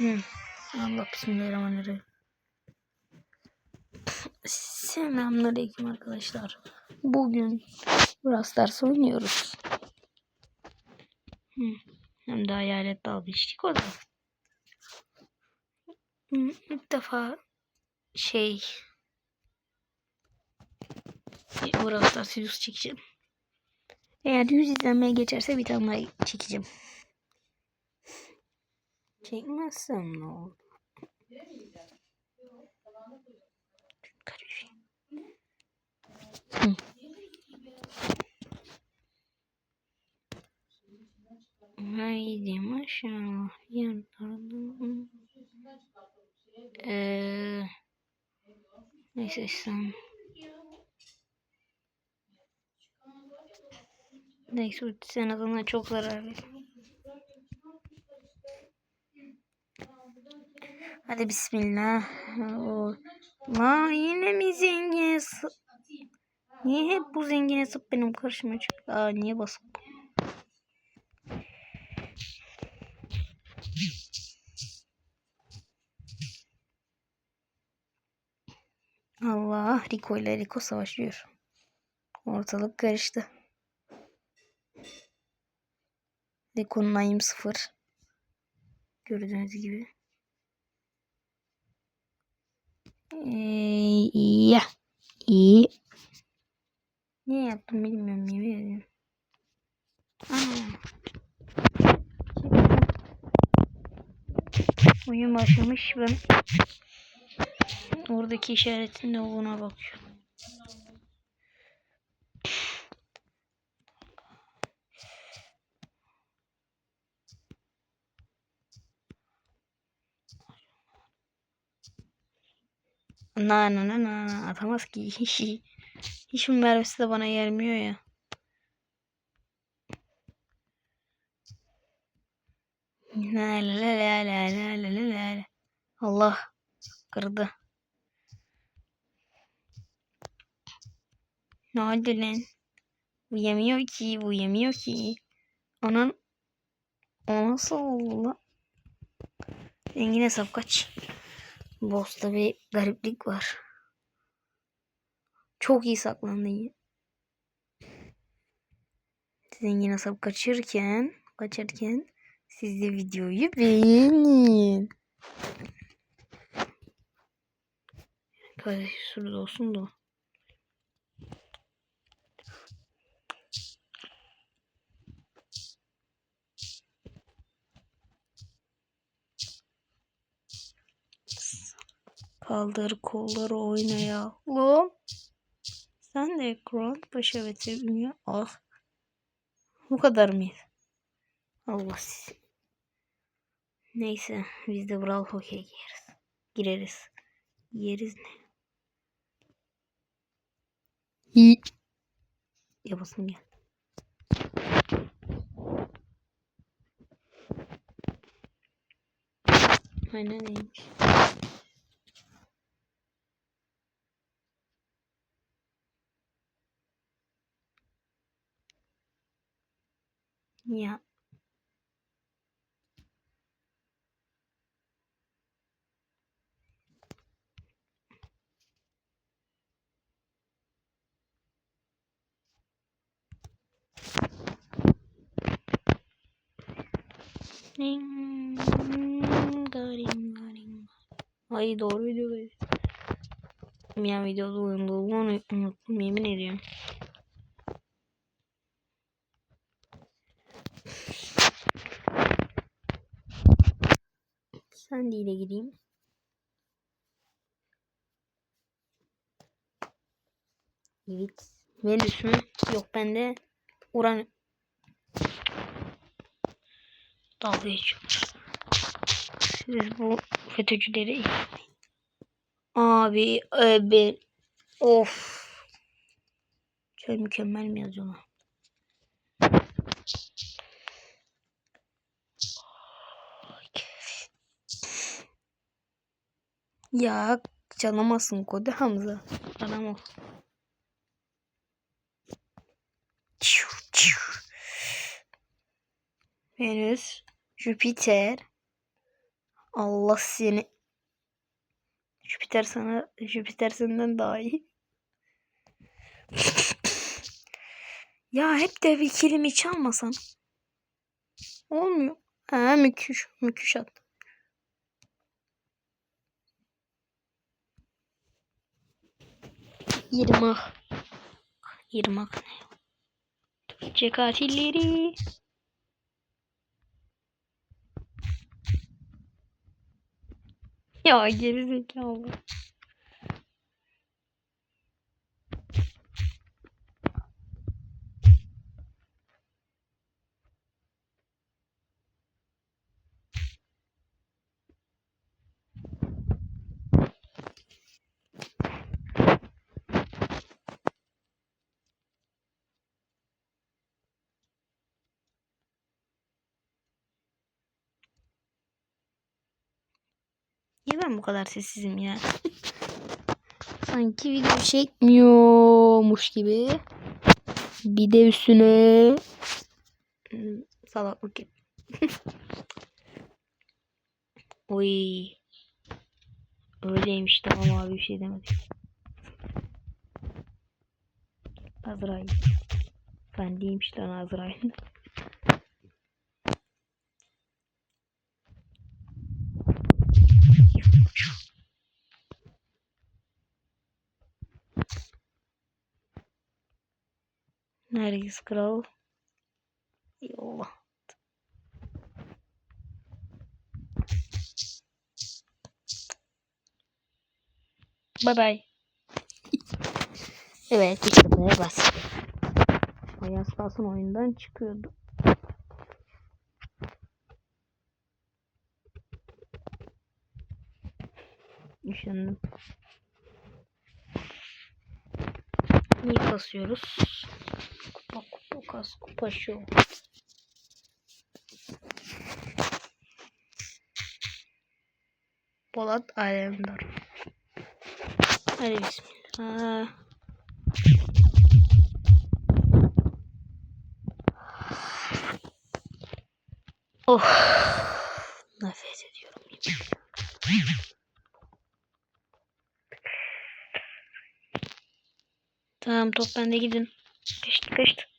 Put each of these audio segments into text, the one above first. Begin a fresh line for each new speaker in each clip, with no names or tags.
Allah bismillahirrahmanirrahim. Selamünaleyküm arkadaşlar. Bugün Brawl Stars oynuyoruz. Hı. Hem de hayalet dalmıştık o da. İlk defa şey Brawl Stars videosu çekeceğim. Eğer 100 izlenmeye geçerse bir tane daha çekeceğim. Çekmezsem ne olur? Haydi maşallah. Yanlardım. Eee neyse sen. Neyse sen adına çok zarar ver. Hadi bismillah. La yine mi zengin? s- Niye hep bu zengin hesap benim karşıma çıktı? Aa niye basıp? Allah Rico ile Rico savaşıyor. Ortalık karıştı. Rico'nun ayım sıfır. Gördüğünüz gibi. Ee, iyi. İyi. Niye yaptım bilmiyorum yemin ediyorum. Oyun başlamış ben oradaki işaretin ne olduğuna bakıyorum. Na na na na atamaz ki. Hiç mi mermisi de bana gelmiyor ya. La la la la la la la la la. Allah kırdı. Ne oldu lan? Bu yemiyor ki, bu yemiyor ki. Anan o nasıl oldu lan? Zengin hesap kaç? Boss'ta bir gariplik var. Çok iyi saklandı. Zengin hesap kaçırken, kaçarken siz de videoyu beğenin. Kardeş şurada olsun da. Kaldır kolları oyna ya. Oğlum. Sen de ekran başa ve sevmiyor. Ah. Bu kadar mıydı? Allah. Neyse biz de Brawl Hockey'e gireriz. Gireriz. Yeriz ne? İyi. Yapasın gel. Aynen neymiş. Ya. Ay doğru videodayız. Yani videoda uyumluluğunu unuttum yemin ediyorum. Sandy ile gideyim. Evet. Venüs mü? Yok bende Uran. Dalga geçiyorlar. Siz bu FETÖ'cüleri Abi abi of. Şöyle mükemmel mi yazıyorlar? Ya canlamasın kodu Hamza. Adam ol. Venüs, Jüpiter, Allah seni. Jüpiter sana Jüpiter senden daha iyi. ya hep de bir kilimi çalmasan. Olmuyor. Ha müküş. Müküş at. Yirmak. Yirmak ne? Türkçe katilleri. Ya geri Niye ben bu kadar sessizim ya? Sanki video çekmiyormuş gibi. Bir de üstüne Hmm, salaklık yap. Oy. Öyleymiş tamam abi bir şey demedim. Azrail. Ben değilmiş lan Azrail. Nergis Kral. Yolla. Bye bye. evet işte buraya bas. Ayaz kalsın oyundan çıkıyordu. Düşündüm. İyi kasıyoruz. Kupa kupa şu. Polat Alemdar. Hadi bismillah. Oh. Nefret ediyorum. Tamam top bende gidin. Kaçtı kaçtı.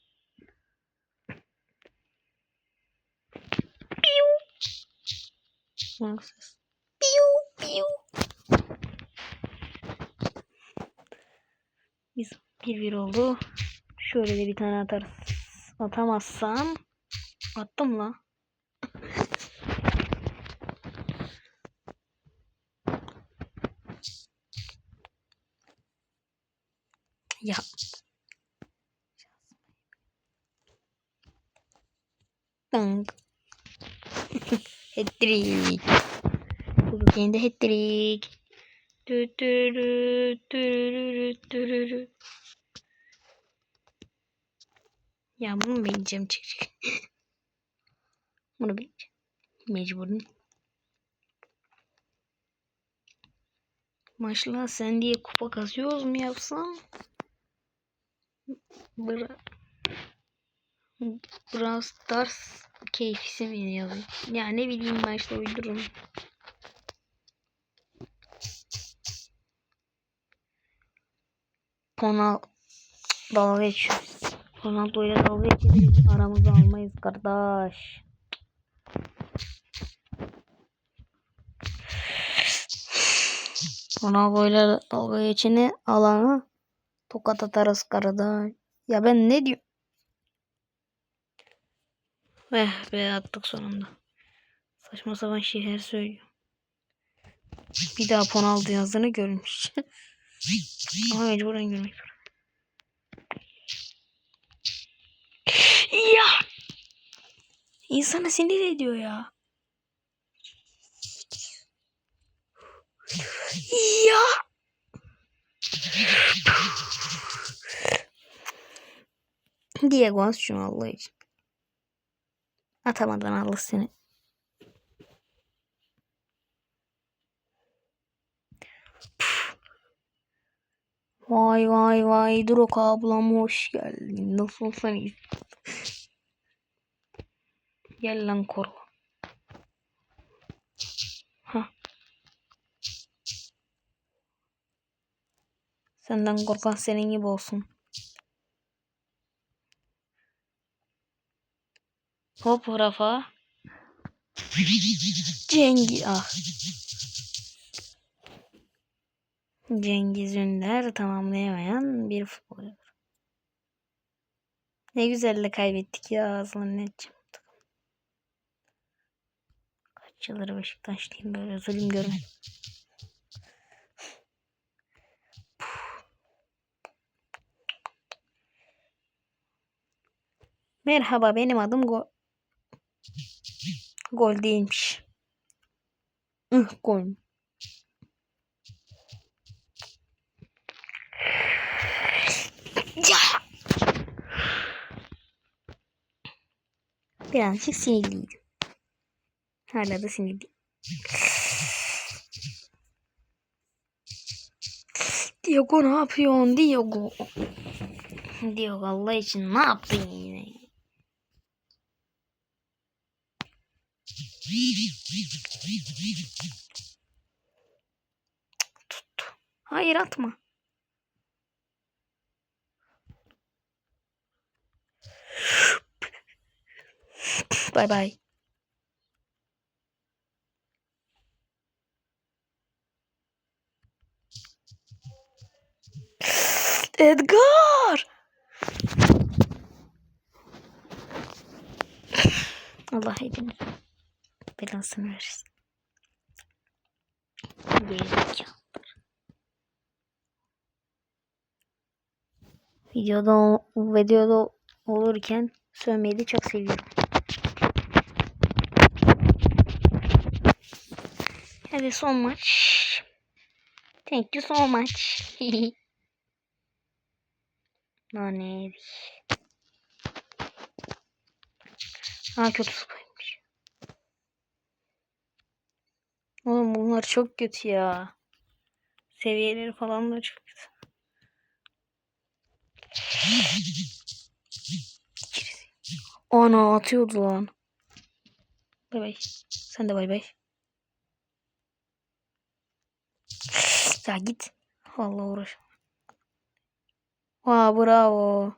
Piu. Bak ses. Piu piu. Biz bir bir oldu. Şöyle de bir tane atarız. Atamazsam attım la. Ya. Dang. Hat-trick. Bu kendi hat-trick. Ya bunu bileceğim çık. bunu bileceğim. Mecburum. Maşallah sen diye kupa kasıyoruz mu yapsam? Bra Brawl Stars keyfisi mi yazıyor? Ya ne bileyim ben işte Ronaldo dalga geçiyor. Ronaldo ile dalga geçiyoruz. Aramızda almayız kardeş. Ronaldo ile dalga geçeni alana tokat atarız kardeş. Ya ben ne diyorum? Eh be attık sonunda. Saçma sapan şeyler söylüyor. Bir daha Ronaldo yazdığını görmüş. Ama mecburen görmek zorunda. Ya! İnsanı sinir ediyor ya. Ya! Diego şunu Allah için. Atamadın Allah seni. Vay vay vay Drok ablam hoş geldin. Nasılsın iyi? Gel lan koru. Ha. Senden korkan senin gibi olsun. Hop Rafa. Cengi ah. Cengiz Ünder tamamlayamayan bir futbolcu. Ne güzel de kaybettik ya zannedeceğim. Kaç yıldır Beşiktaşlıyım böyle zulüm görmedim. Merhaba benim adım Gol. Gol değilmiş. Ih gol. Birazcık sinirliydim. Hala da sinirliyim. Diego ne yapıyorsun Diego? Diego Allah için ne yaptın yine? Tuttu. Hayır atma. Bay bay. Edgar! Allah hepiniz belasını versin. Gerizekalı. Videoda videoda olurken sövmeyi de çok seviyorum. Hadi son maç. Thank you so much. Nane yedik. Ha kötü sıkıymış. Oğlum bunlar çok kötü ya. Seviyeleri falan da çok kötü. Ana atıyordu lan. Bay bay. Sen de bay bay. Ya git. Allah uğraş. Aa bravo.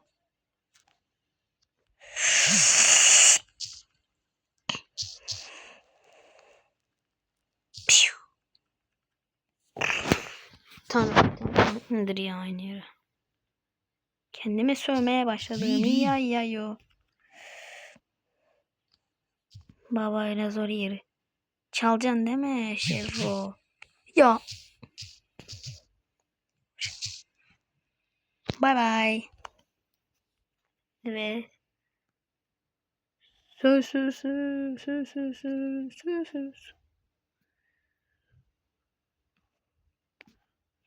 Tamam. tamam. Nedir ya aynı yere. Kendime sövmeye başladım. Ya ya yo. Baba öyle zor yeri. Çalacaksın değil mi Şevro? Ya. Bay bay. Evet. Söz söz söz söz söz söz söz.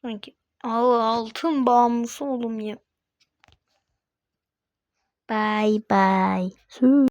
Sanki al altın bağımlısı oğlum ya. Bye bye. Söz.